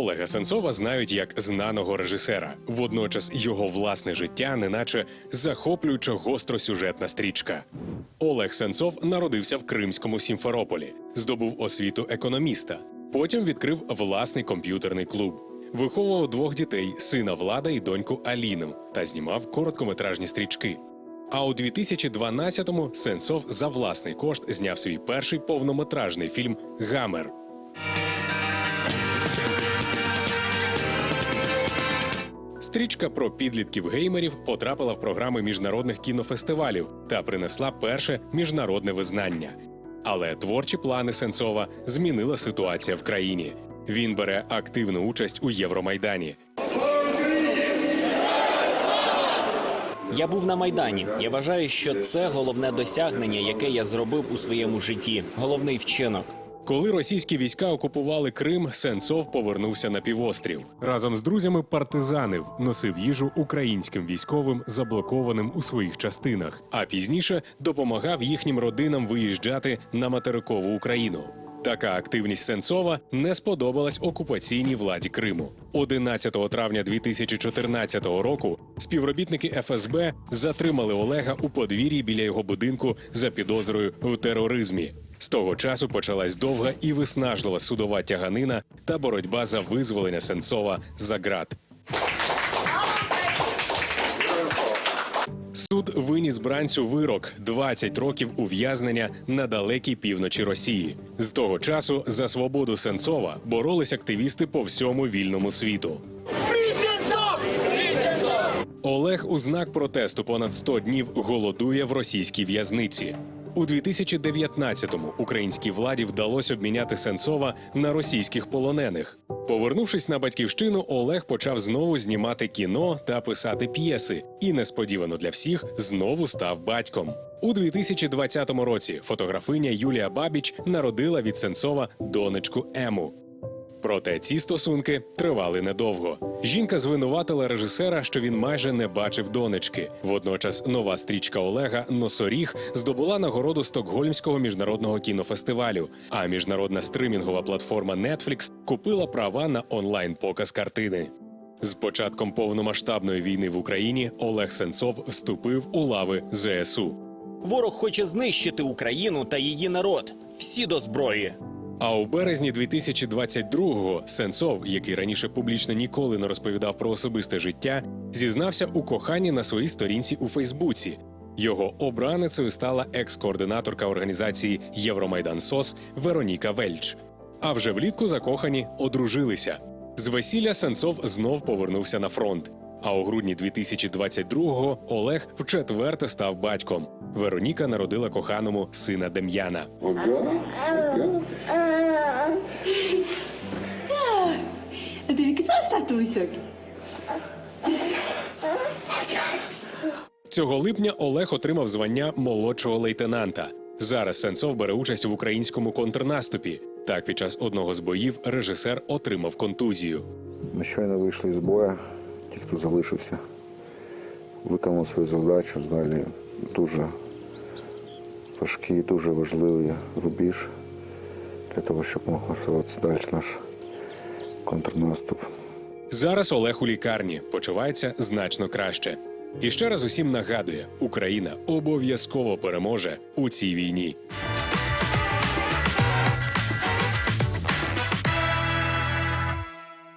Олега Сенцова знають як знаного режисера. Водночас його власне життя, неначе захоплююча гостросюжетна стрічка. Олег Сенцов народився в Кримському Сімферополі, здобув освіту економіста. Потім відкрив власний комп'ютерний клуб. Виховував двох дітей сина Влада і доньку Аліну та знімав короткометражні стрічки. А у 2012-му Сенцов за власний кошт зняв свій перший повнометражний фільм Гамер. Стрічка про підлітків геймерів потрапила в програми міжнародних кінофестивалів та принесла перше міжнародне визнання. Але творчі плани Сенцова змінила ситуація в країні. Він бере активну участь у Євромайдані. Я був на майдані. Я вважаю, що це головне досягнення, яке я зробив у своєму житті. Головний вчинок. Коли російські війська окупували Крим, Сенцов повернувся на півострів. Разом з друзями партизанив, носив їжу українським військовим, заблокованим у своїх частинах, а пізніше допомагав їхнім родинам виїжджати на материкову Україну. Така активність Сенцова не сподобалась окупаційній владі Криму. 11 травня 2014 року співробітники ФСБ затримали Олега у подвір'ї біля його будинку за підозрою в тероризмі. З того часу почалась довга і виснажлива судова тяганина та боротьба за визволення Сенцова за ґрат. Суд виніс бранцю вирок 20 років ув'язнення на далекій півночі Росії. З того часу за свободу Сенцова боролись активісти по всьому вільному світу. Олег у знак протесту понад 100 днів голодує в російській в'язниці. У 2019-му українській владі вдалося обміняти Сенцова на російських полонених. Повернувшись на батьківщину, Олег почав знову знімати кіно та писати п'єси, і несподівано для всіх знову став батьком. У 2020 році фотографиня Юлія Бабіч народила від Сенцова донечку Ему. Проте ці стосунки тривали недовго. Жінка звинуватила режисера, що він майже не бачив донечки. Водночас нова стрічка Олега Носоріг здобула нагороду Стокгольмського міжнародного кінофестивалю. А міжнародна стримінгова платформа Netflix купила права на онлайн-показ картини. З початком повномасштабної війни в Україні Олег Сенцов вступив у лави ЗСУ. Ворог хоче знищити Україну та її народ. Всі до зброї. А у березні 2022-го Сенцов, який раніше публічно ніколи не розповідав про особисте життя, зізнався у коханні на своїй сторінці у Фейсбуці. Його обраницею стала екс-координаторка організації Євромайдан СОС Вероніка Вельч. А вже влітку закохані одружилися. З весілля Сенцов знов повернувся на фронт. А у грудні 2022-го Олег вчетверте став батьком. Вероніка народила коханому сина Дем'яна. Är mycket så татусик. Цього липня Олег отримав звання молодшого лейтенанта. Зараз Сенцов бере участь в українському контрнаступі. Так, під час одного з боїв режисер отримав контузію. Ми щойно вийшли з бою, ті, хто залишився, виконали свою завдачу, здалі дуже важкий, дуже важливий рубіж для того, щоб мог розвиватися далі наш контрнаступ. Зараз Олег у лікарні почувається значно краще. І ще раз усім нагадує: Україна обов'язково переможе у цій війні.